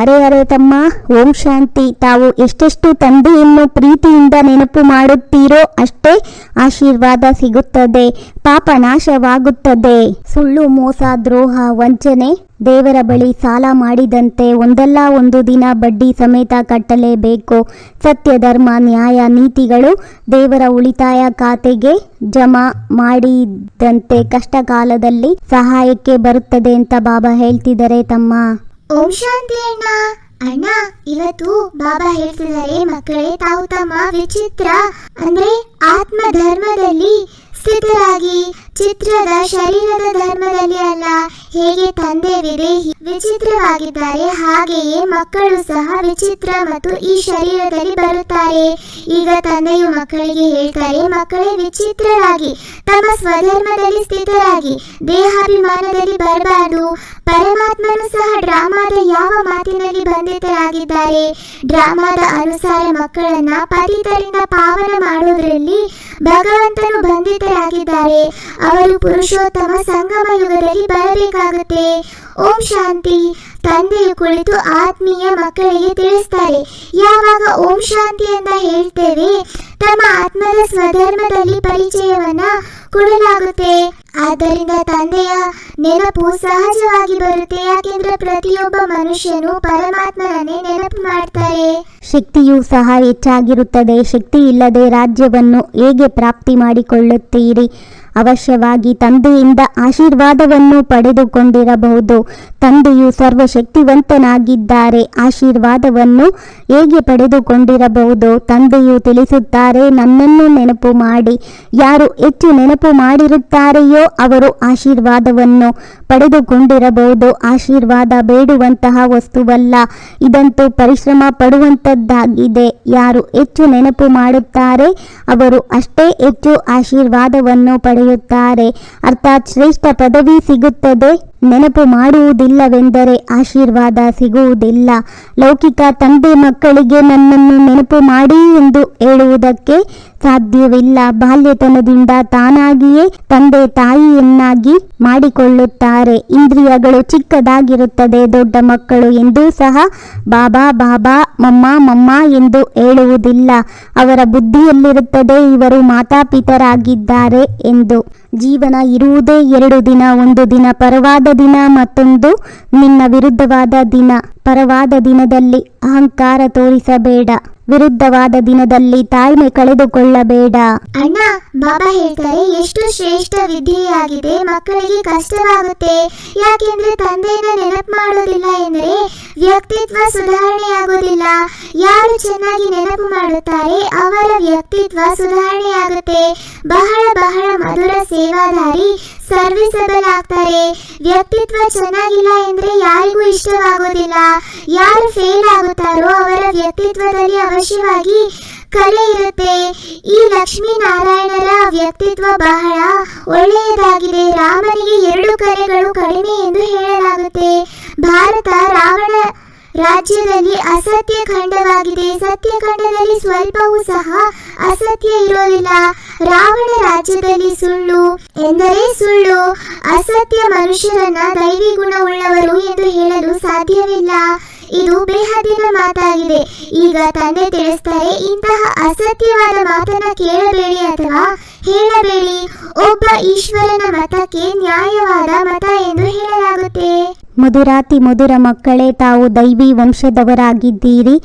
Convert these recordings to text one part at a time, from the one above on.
ಅರೆ ಅರೆ ತಮ್ಮ, ಓಂ ಶಾಂತಿ. ತಾವು ಎಷ್ಟೆಷ್ಟು ತಂದೆಯನ್ನು ಪ್ರೀತಿಯಿಂದ ನೆನಪು ಮಾಡುತ್ತೀರೋ ಅಷ್ಟೇ ಆಶೀರ್ವಾದ ಸಿಗುತ್ತದೆ, ಪಾಪ ನಾಶವಾಗುತ್ತದೆ. ಸುಳ್ಳು, ಮೋಸ, ದ್ರೋಹ, ವಂಚನೆ ದೇವರ ಬಳಿ ಸಾಲ ಮಾಡಿದಂತೆ ಒಂದಲ್ಲ ಒಂದು ದಿನ ಬಡ್ಡಿ ಸಮೇತ ಕಟ್ಟಲೇಬೇಕು. ಸತ್ಯ, ಧರ್ಮ, ನ್ಯಾಯ, ನೀತಿಗಳು ದೇವರ ಉಳಿತಾಯ ಖಾತೆಗೆ ಜಮಾ ಮಾಡಿದಂತೆ ಕಷ್ಟ ಕಾಲದಲ್ಲಿ ಸಹಾಯಕ್ಕೆ ಬರುತ್ತದೆ ಅಂತ ಬಾಬಾ ಹೇಳ್ತಿದ್ದಾರೆ ತಮ್ಮ. ಓಂ ಶಾಂತಿ ಅಣ್ಣ. ಅಣ್ಣ, ಇವತ್ತು ಬಾಬಾ ಹೇಳ್ತಿದ್ದಾರೆ, ಮಕ್ಕಳೇ, ತಾವು ತಮ್ಮ ವಿಚಿತ್ರ, ಅಂದ್ರೆ ಆತ್ಮ ಧರ್ಮದಲ್ಲಿ ಸ್ಥಿತರಾಗಿ ಚಿತ್ರದ ಶರೀರದ ಧರ್ಮದಲ್ಲಿ ಅಲ್ಲ, ಹೇಗೆ ತಂದೆ ವಿದೇಹಿ ವಿಚಿತ್ರವಾಗಿದ್ದಾರೆ, ಹಾಗೆಯೇ ಮಕ್ಕಳು ಸಹ ವಿಚಿತ್ರ ಮತ್ತು ಈ ಶರೀರದಲ್ಲಿ ಬರುತ್ತಾರೆ. ಈಗ ತಂದೆಯು ಮಕ್ಕಳಿಗೆ ಹೇಳ್ತಾರೆ, ಮಕ್ಕಳೇ ವಿಚಿತ್ರರಾಗಿ, ತಮ್ಮ ಸ್ವಧರ್ಮದಲ್ಲಿ ಸ್ಥಿತರಾಗಿ, ದೇಹಾಭಿಮಾನದಲ್ಲಿ ಬರಬಾರದು. ಪರಮಾತ್ಮನು ಸಹ ಡ್ರಾಮಾದ ಯಾವ ಮಾತಿನಲ್ಲಿ ಬಂಧಿತರಾಗಿದ್ದಾರೆ. ಡ್ರಾಮಾದ ಅನುಸಾರ ಮಕ್ಕಳನ್ನ ಪತಿತರಿಂದ ಪಾವನ ಮಾಡುವುದರಲ್ಲಿ ಭಗವಂತನು ಬಂಧಿತರಾಗಿದ್ದಾರೆ. ಅವರು ಪುರುಷೋತ್ತಮ ಸಂಗಮ ಯುಗದಲ್ಲಿ ಬರಬೇಕಾಗುತ್ತೆ. ಓಂ ಶಾಂತಿ. ತಂದೆಯು ಕುಳಿತು ಆತ್ಮೀಯ ಮಕ್ಕಳಿಗೆ ತಿಳಿಸ್ತಾರೆ. ಯಾವಾಗ ಓಂ ಶಾಂತಿ ಅಂತ ಹೇಳ್ತೇವೆ, ತಮ್ಮ ಆತ್ಮದ ಸ್ವಧರ್ಮದಲ್ಲಿ ಪರಿಚಯವನ್ನ ಕೊಡಲಾಗುತ್ತೆ. ಆದ್ದರಿಂದ ತಂದೆಯ ನೆನಪು ಸಹಜವಾಗಿ ಬರುತ್ತೆ, ಯಾಕೆಂದ್ರೆ ಪ್ರತಿಯೊಬ್ಬ ಮನುಷ್ಯನು ಪರಮಾತ್ಮನನ್ನೇ ನೆನಪು ಮಾಡ್ತಾರೆ. ಶಕ್ತಿಯೂ ಸಹ ಹೆಚ್ಚಾಗಿರುತ್ತದೆ. ಶಕ್ತಿ ಇಲ್ಲದೆ ರಾಜ್ಯವನ್ನು ಹೇಗೆ ಪ್ರಾಪ್ತಿ ಮಾಡಿಕೊಳ್ಳುತ್ತೀರಿ? ಅವಶ್ಯವಾಗಿ ತಂದೆಯಿಂದ ಆಶೀರ್ವಾದವನ್ನು ಪಡೆದುಕೊಂಡಿರಬಹುದು. ತಂದೆಯು ಸರ್ವಶಕ್ತಿವಂತನಾಗಿದ್ದಾರೆ. ಆಶೀರ್ವಾದವನ್ನು ಹೇಗೆ ಪಡೆದುಕೊಂಡಿರಬಹುದು? ತಂದೆಯು ತಿಳಿಸುತ್ತಾರೆ, ನನ್ನನ್ನು ನೆನಪು ಮಾಡಿ. ಯಾರು ಹೆಚ್ಚು ನೆನಪು ಮಾಡಿರುತ್ತಾರೆಯೋ ಅವರು ಆಶೀರ್ವಾದವನ್ನು ಪಡೆದುಕೊಂಡಿರಬಹುದು. ಆಶೀರ್ವಾದ ಬೇಡುವಂತಹ ವಸ್ತುವಲ್ಲ, ಇದಂತೂ ಪರಿಶ್ರಮ ಪಡುವಂಥದ್ದಾಗಿದೆ ಯಾರು ಹೆಚ್ಚು ನೆನಪು ಮಾಡುತ್ತಾರೆ, ಅವರು ಅಷ್ಟೇ ಹೆಚ್ಚು ಆಶೀರ್ವಾದವನ್ನು ಪಡೆಯುತ್ತಾರೆ ಅರ್ಥಾತ್ ಶ್ರೇಷ್ಠ ಪದವಿ ಸಿಗುತ್ತದೆ. ನೆನಪು ಮಾಡುವುದಿಲ್ಲವೆಂದರೆ ಆಶೀರ್ವಾದ ಸಿಗುವುದಿಲ್ಲ. ಲೌಕಿಕ ತಂದೆ ಮಕ್ಕಳಿಗೆ ನನ್ನನ್ನು ನೆನಪು ಮಾಡಿ ಎಂದು ಹೇಳುವುದಕ್ಕೆ ಸಾಧ್ಯವಿಲ್ಲ. ಬಾಲ್ಯತನದಿಂದ ತಾನಾಗಿಯೇ ತಂದೆ ತಾಯಿಯನ್ನಾಗಿ ಮಾಡಿಕೊಳ್ಳುತ್ತಾರೆ. ಇಂದ್ರಿಯಗಳು ಚಿಕ್ಕದಾಗಿರುತ್ತದೆ, ದೊಡ್ಡ ಮಕ್ಕಳು ಎಂದೂ ಸಹ ಬಾಬಾ ಬಾಬಾ, ಮಮ್ಮ ಮಮ್ಮ ಎಂದು ಹೇಳುವುದಿಲ್ಲ. ಅವರ ಬುದ್ಧಿಯಲ್ಲಿರುತ್ತದೆ, ಇವರು ಮಾತಾಪಿತರಾಗಿದ್ದಾರೆ ಎಂದು. ಜೀವನ ಇರುವುದೇ ಎರಡು ದಿನ, ಒಂದು ದಿನ ಪರವಾದ ದಿನ, ಮತ್ತೊಂದು ನಿನ್ನ ವಿರುದ್ಧವಾದ ದಿನ. ಪರವಾದ ದಿನದಲ್ಲಿ ಅಹಂಕಾರ ತೋರಿಸಬೇಡ, ವಿರುದ್ಧವಾದ ದಿನದಲ್ಲಿ ತಾಳ್ಮೆ ಕಳೆದುಕೊಳ್ಳಬೇಡ. ಅಣ್ಣ, ಬಾಬಾ ಹೇಳ್ತಾರೆ, ಎಷ್ಟು ಶ್ರೇಷ್ಠ ವಿದ್ಯೆಯಾಗಿದೆ, ಮಕ್ಕಳಿಗೆ ಕಷ್ಟವಾಗುತ್ತೆ. ಯಾಕೆಂದ್ರೆ ತಂದೆಯನ್ನ ನೆನಪು ಮಾಡೋದಿಲ್ಲ ಎಂದ್ರೆ ವ್ಯಕ್ತಿತ್ವ ಸುಧಾರಣೆ ಆಗೋದಿಲ್ಲ ಯಾರು ಚೆನ್ನಾಗಿ ನೆನಪು ಮಾಡುತ್ತಾರೆ, ಅವರ ವ್ಯಕ್ತಿತ್ವ ಸುಧಾರಣೆ ಆಗುತ್ತೆ ಬಹಳ ಬಹಳ ಮಧುರ ಸೇವಾದಾರಿ ಸರ್ವಿಸಬಲ್ ಆಗ್ತಾರೆ ವ್ಯಕ್ತಿತ್ವ ಚೆನ್ನಾಗಿಲ್ಲ ಎಂದ್ರೆ ಯಾರಿಗೂ ಇಷ್ಟವಾಗುವುದಿಲ್ಲ. ಯಾರು ಫೇಲ್ ಆಗುತ್ತಾರೋ ಅವರ ವ್ಯಕ್ತಿತ್ವದಲ್ಲಿ ಅವಶ್ಯವಾಗಿ ಕಲೆ ಇರುತ್ತೆ. ಈ ಲಕ್ಷ್ಮೀನಾರಾಯಣರ ವ್ಯಕ್ತಿತ್ವ ಬಹಳ ಒಳ್ಳೆಯದಾಗಿದೆ. ರಾಮನಿಗೆ ಎರಡು ಕಲೆಗಳು ಕಡಿಮೆ ಎಂದು ಹೇಳಲಾಗುತ್ತೆ. ಭಾರತ ರಾವಣ ರಾಜ್ಯದಲ್ಲಿ ಅಸತ್ಯ ಖಂಡವಾಗಿದೆ. ಸತ್ಯ ಖಂಡದಲ್ಲಿ ಸ್ವಲ್ಪವೂ ಸಹ ಅಸತ್ಯ ಇರೋದಿಲ್ಲ. ರಾವಣ ರಾಜ್ಯದಲ್ಲಿ ಸುಳ್ಳು ಎಂದರೆ ಸುಳ್ಳು. ಅಸತ್ಯ ಮನುಷ್ಯರನ್ನ ದೈವಿ ಗುಣವುಳ್ಳವರು ಎಂದು ಹೇಳಲು ಸಾಧ್ಯವಿಲ್ಲ. ಇದು ಬೇಹದಿನ ಮಾತಾಗಿದೆ. ಈಗ ತಂದೆ ತಿಳಿಸ್ತಾರೆ, ಇಂತಹ ಅಸತ್ಯವಾದ ಮಾತನ್ನ ಕೇಳಬೇಡಿ ಅಥವಾ ಹೇಳಬೇಡಿ. ಒಬ್ಬ ಈಶ್ವರನ ಮತಕ್ಕೆ ನ್ಯಾಯವಾದ ಮತ ಎಂದು ಹೇಳಲಾಗುತ್ತೆ. ಮಧುರಾತಿ ಮಧುರ ಮಕ್ಕಳೇ, ತಾವು ದೈವಿ ವಂಶದವರಾಗಿದ್ದೀರಿ.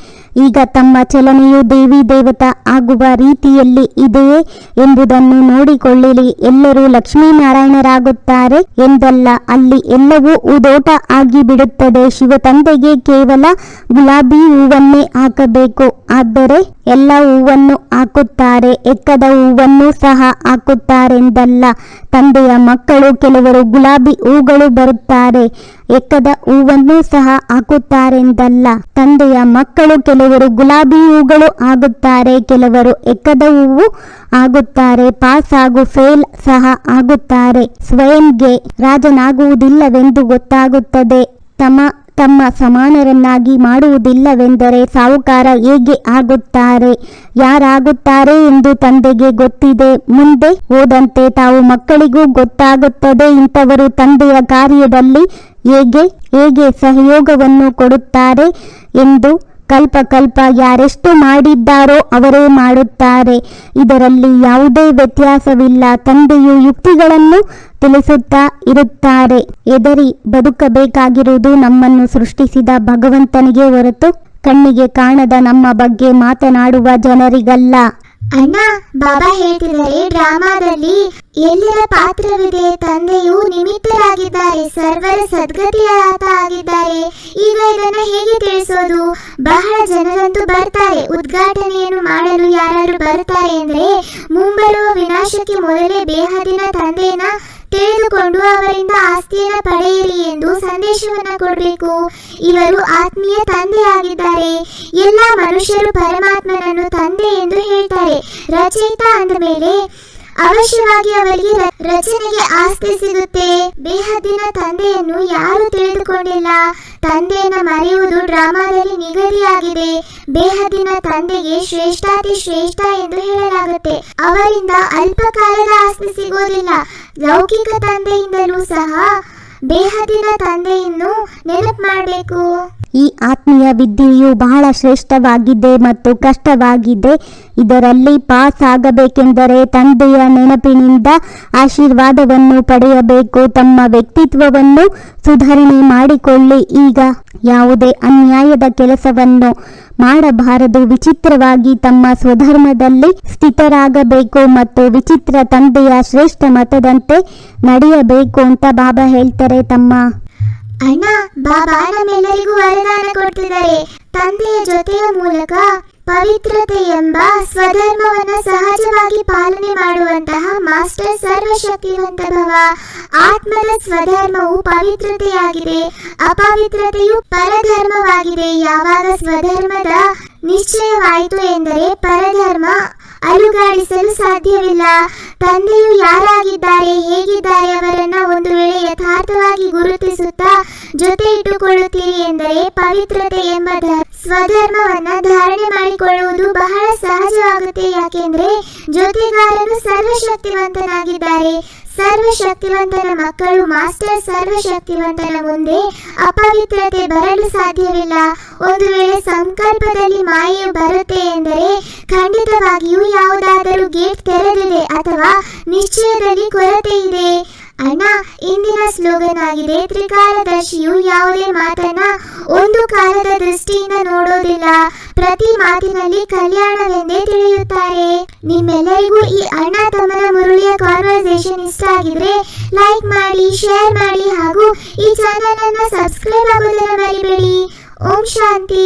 ಈಗ ತಮ್ಮ ಚಲನೆಯು ದೇವಿ ದೇವತಾ ಆಗುವ ರೀತಿಯಲ್ಲಿ ಇದೆಯೇ ಎಂಬುದನ್ನು ನೋಡಿಕೊಳ್ಳಿರಿ. ಎಲ್ಲರೂ ಲಕ್ಷ್ಮೀನಾರಾಯಣರಾಗುತ್ತಾರೆ ಎಂದಲ್ಲ, ಅಲ್ಲಿ ಎಲ್ಲವೂ ಉದೋಟ ಆಗಿ ಬಿಡುತ್ತದೆ ಶಿವ ತಂದೆಗೆ ಕೇವಲ ಗುಲಾಬಿ ಹೂವನ್ನೇ ಹಾಕಬೇಕು. ಆದರೆ ಎಲ್ಲ ಹೂವನ್ನು ಹಾಕುತ್ತಾರೆ, ಎಕ್ಕದ ಹೂವನ್ನು ಸಹ ಹಾಕುತ್ತಾರೆಂದಲ್ಲ. ತಂದೆಯ ಮಕ್ಕಳು, ಕೆಲವರು ಗುಲಾಬಿ ಹೂಗಳು ಬರುತ್ತಾರೆ. ಎಕ್ಕದ ಹೂವನ್ನು ಸಹ ಹಾಕುತ್ತಾರೆಂದಲ್ಲ. ತಂದೆಯ ಮಕ್ಕಳು ಕೆಲವರು ಗುಲಾಬಿ ಹೂಗಳು ಆಗುತ್ತಾರೆ ಕೆಲವರು ಎಕ್ಕದ ಹೂವು ಆಗುತ್ತಾರೆ ಪಾಸ್ ಹಾಗೂ ಫೇಲ್ ಸಹ ಆಗುತ್ತಾರೆ ಸ್ವಯಂಗೆ ರಾಜನಾಗುವುದಿಲ್ಲವೆಂದು ಗೊತ್ತಾಗುತ್ತದೆ. ತಮ್ಮ ತಮ್ಮ ಸಮಾನರನ್ನಾಗಿ ಮಾಡುವುದಿಲ್ಲವೆಂದರೆ ಸಾಹುಕಾರ ಹೇಗೆ ಆಗುತ್ತಾರೆ? ಯಾರಾಗುತ್ತಾರೆ ಎಂದು ತಂದೆಗೆ ಗೊತ್ತಿದೆ. ಮುಂದೆ ಹೋದಂತೆ ತಾವು ಮಕ್ಕಳಿಗೂ ಗೊತ್ತಾಗುತ್ತದೆ. ಇಂಥವರು ತಂದೆಯ ಕಾರ್ಯದಲ್ಲಿ ಹೇಗೆ ಹೇಗೆ ಸಹಯೋಗವನ್ನು ಕೊಡುತ್ತಾರೆ ಎಂದು ಕಲ್ಪ ಕಲ್ಪ ಯಾರೆಷ್ಟು ಮಾಡಿದ್ದಾರೋ ಅವರೇ ಮಾಡುತ್ತಾರೆ. ಇದರಲ್ಲಿ ಯಾವುದೇ ವ್ಯತ್ಯಾಸವಿಲ್ಲ. ತಂದೆಯು ಯುಕ್ತಿಗಳನ್ನು ತಿಳಿಸುತ್ತಾ ಇರುತ್ತಾರೆ. ಎದರಿ ಬದುಕಬೇಕಾಗಿರುವುದು ನಮ್ಮನ್ನು ಸೃಷ್ಟಿಸಿದ ಭಗವಂತನಿಗೆ ಹೊರತು ಕಣ್ಣಿಗೆ ಕಾಣದ ನಮ್ಮ ಬಗ್ಗೆ ಮಾತನಾಡುವ ಜನರಿಗಲ್ಲ. ಅಣ್ಣ, ಬಾಬಾ ಹೇಳ್ತಿದ್ದಾರೆ, ಡ್ರಾಮಾದಲ್ಲಿ ಎಲ್ಲರ ಪಾತ್ರವಿದೆ ತಂದೆಯು ನಿಮಿತ್ತರಾಗಿದ್ದಾರೆ, ಸರ್ವರ ಸದ್ಗತಿಯಾತ ಆಗಿದ್ದಾರೆ. ಈಗ ಇದನ್ನ ಹೇಗೆ ತಿಳಿಸೋದು? ಬಹಳ ಜನರಂತೂ ಬರ್ತಾರೆ, ಉದ್ಘಾಟನೆಯನ್ನು ಮಾಡಲು ಯಾರಾದ್ರೂ ಬರ್ತಾರೆ ಅಂದ್ರೆ ಮುಂಬರುವ ವಿನಾಶಕ್ಕೆ ಮೊದಲೇ ಬೇಹದಿನ ತಂದೆಯನ್ನ ತಿಳಿದುಕೊಂಡು ಅವರಿಂದ ಆಸ್ತಿಯನ್ನು ಪಡೆಯಿರಿ ಎಂದು ಸಂದೇಶವನ್ನು ಕೊಡಬೇಕು. ಇವರು ಆತ್ಮೀಯ ತಂದೆಯಾಗಿದ್ದಾರೆ. ಎಲ್ಲ ಮನುಷ್ಯರು ಪರಮಾತ್ಮನನ್ನು ತಂದೆ ಎಂದು ಹೇಳ್ತಾರೆ. ರಚಯಿತ ಅಂದ ಮೇಲೆ, ಅವಶ್ಯವಾಗಿ ಅವರಿಗೆ ರಚನೆಗೆ ಆಸ್ತಿ ಸಿಗುತ್ತೆ. ಬೇಹದ್ದಿನ ತಂದೆಯನ್ನು ಯಾರು ತಿಳಿದುಕೊಂಡಿಲ್ಲ. ತಂದೆಯನ್ನ ಮರೆಯುವುದು ಡ್ರಾಮಾದಲ್ಲಿ ನಿಗದಿಯಾಗಿದೆ. ಬೇಹದಿನ ತಂದೆಗೆ ಶ್ರೇಷ್ಠಾತಿ ಶ್ರೇಷ್ಠ ಎಂದು ಹೇಳಲಾಗುತ್ತೆ. ಅವರಿಂದ ಅಲ್ಪ ಕಾಲದ ಆಸ್ತಿ ಸಿಗೋದಿಲ್ಲ. ಲೌಕಿಕ ತಂದೆಯಿಂದಲೂ ಸಹ ಬೇಹದಿನ ತಂದೆಯನ್ನು ನೆನಪು ಮಾಡಬೇಕು. ಈ ಆತ್ಮೀಯ ವಿದ್ಯೆಯು ಬಹಳ ಶ್ರೇಷ್ಠವಾಗಿದೆ ಮತ್ತು ಕಷ್ಟವಾಗಿದೆ. ಇದರಲ್ಲಿ ಪಾಸ್ ಆಗಬೇಕೆಂದರೆ ತಂದೆಯ ನೆನಪಿನಿಂದ ಆಶೀರ್ವಾದವನ್ನು ಪಡೆಯಬೇಕು. ತಮ್ಮ ವ್ಯಕ್ತಿತ್ವವನ್ನು ಸುಧಾರಣೆ ಮಾಡಿಕೊಳ್ಳಿ. ಈಗ ಯಾವುದೇ ಅನ್ಯಾಯದ ಕೆಲಸವನ್ನು ಮಾಡಬಾರದು. ವಿಚಿತ್ರವಾಗಿ ತಮ್ಮ ಸ್ವಧರ್ಮದಲ್ಲಿ ಸ್ಥಿತರಾಗಬೇಕು ಮತ್ತು ವಿಚಿತ್ರ ತಂದೆಯ ಶ್ರೇಷ್ಠ ಮತದಂತೆ ನಡೆಯಬೇಕು ಅಂತ ಬಾಬಾ ಹೇಳ್ತಾರೆ. ತಮ್ಮ ಅಣ್ಣ, ಬಾಬಾ ನಮ್ಮೆಲ್ಲರಿಗೂ ವರದಾನ ಕೊಡ್ತಿದ್ದಾರೆ ತಂದೆಯ ಜೊತೆಯ ಮೂಲಕ ಪವಿತ್ರತೆ ಎಂಬ ಸ್ವಧರ್ಮವನ್ನು ಸಹಜವಾಗಿ ಪಾಲನೆ ಮಾಡುವಂತಹ ಮಾಸ್ಟರ್ ಸರ್ವಶಕ್ತಿವಂತ ಭವ. ಆತ್ಮದ ಸ್ವಧರ್ಮವು ಪವಿತ್ರತೆಯಾಗಿದೆ. ಅಪವಿತ್ರತೆಯು ಪರಧರ್ಮವಾಗಿದೆ. ಯಾವಾಗ ಸ್ವಧರ್ಮದ ನಿಶ್ಚಯವಾಯಿತು ಎಂದರೆ ಪರಧರ್ಮ ಅಲುಗಾಡಿಸಲು ಸಾಧ್ಯವಿಲ್ಲ. ತಂದೆಯು ಯಾರಾಗಿದ್ದಾರೆ, ಹೇಗಿದ್ದಾರೆ ಅವರನ್ನ ಒಂದು ವೇಳೆ ಯಥಾರ್ಥವಾಗಿ ಗುರುತಿಸುತ್ತಾ ಜೊತೆ ಇಟ್ಟುಕೊಳ್ಳುತ್ತೀರಿ ಎಂದರೆ ಪವಿತ್ರತೆ ಎಂಬ ಸ್ವಧರ್ಮವನ್ನ ಧಾರಣೆ ಮಾಡಿಕೊಳ್ಳುವುದು ಬಹಳ ಸಹಜವಾಗುತ್ತೆ. ಯಾಕೆಂದ್ರೆ ಜೊತೆಗಾರನು ಸರ್ವಶಕ್ತಿವಂತನಾಗಿದ್ದಾರೆ. ಸರ್ವಶಕ್ತಿವಂತನ ಮಕ್ಕಳು ಮಾಸ್ಟರ್ ಸರ್ವಶಕ್ತಿವಂತನ ಮುಂದೆ ಅಪವಿತ್ರತೆ ಬರಲು ಸಾಧ್ಯವಿಲ್ಲ. ಒಂದು ವೇಳೆ ಸಂಕಲ್ಪದಲ್ಲಿ ಮಾಯೆಯು ಬರುತ್ತೆ ಎಂದರೆ ಖಂಡಿತವಾಗಿಯೂ ಯಾವುದಾದರೂ ಗೇಟ್ ತೆರೆದಿದೆ ಅಥವಾ ನಿಶ್ಚಯದಲ್ಲಿ ಕೊರತೆ ಇದೆ. ಅಣ್ಣ, ಇಂದಿನ ಸ್ಲೋಗನ್ ಆಗಿದೆ ತ್ರಿಕಾಲದರ್ಶಿಯು ಯಾವುದೇ ಮಾತನ್ನ ಒಂದು ಕಾಲದ ದೃಷ್ಟಿಯಿಂದ ನೋಡೋದಿಲ್ಲ. ಪ್ರತಿ ಮಾತಿನಲ್ಲಿ ಕಲ್ಯಾಣವೆಂದೇ ತಿಳಿಯುತ್ತಾರೆ. ನಿಮ್ಮೆಲ್ಲರಿಗೂ ಈ ಅಣ್ಣ ತಮ್ಮನ ಮುರುಳಿಯ ಕಾನ್ವರ್ಸೇಷನ್ ಇಷ್ಟ ಆಗಿದ್ರೆ ಲೈಕ್ ಮಾಡಿ ಶೇರ್ ಮಾಡಿ ಹಾಗೂ ಈ ಚಾನೆಲ್ ಅನ್ನ ಸಬ್ಸ್ಕ್ರೈಬ್ ಆಗೋದನ್ನ ಮರಿಬೇಡಿ. ಓಂ ಶಾಂತಿ.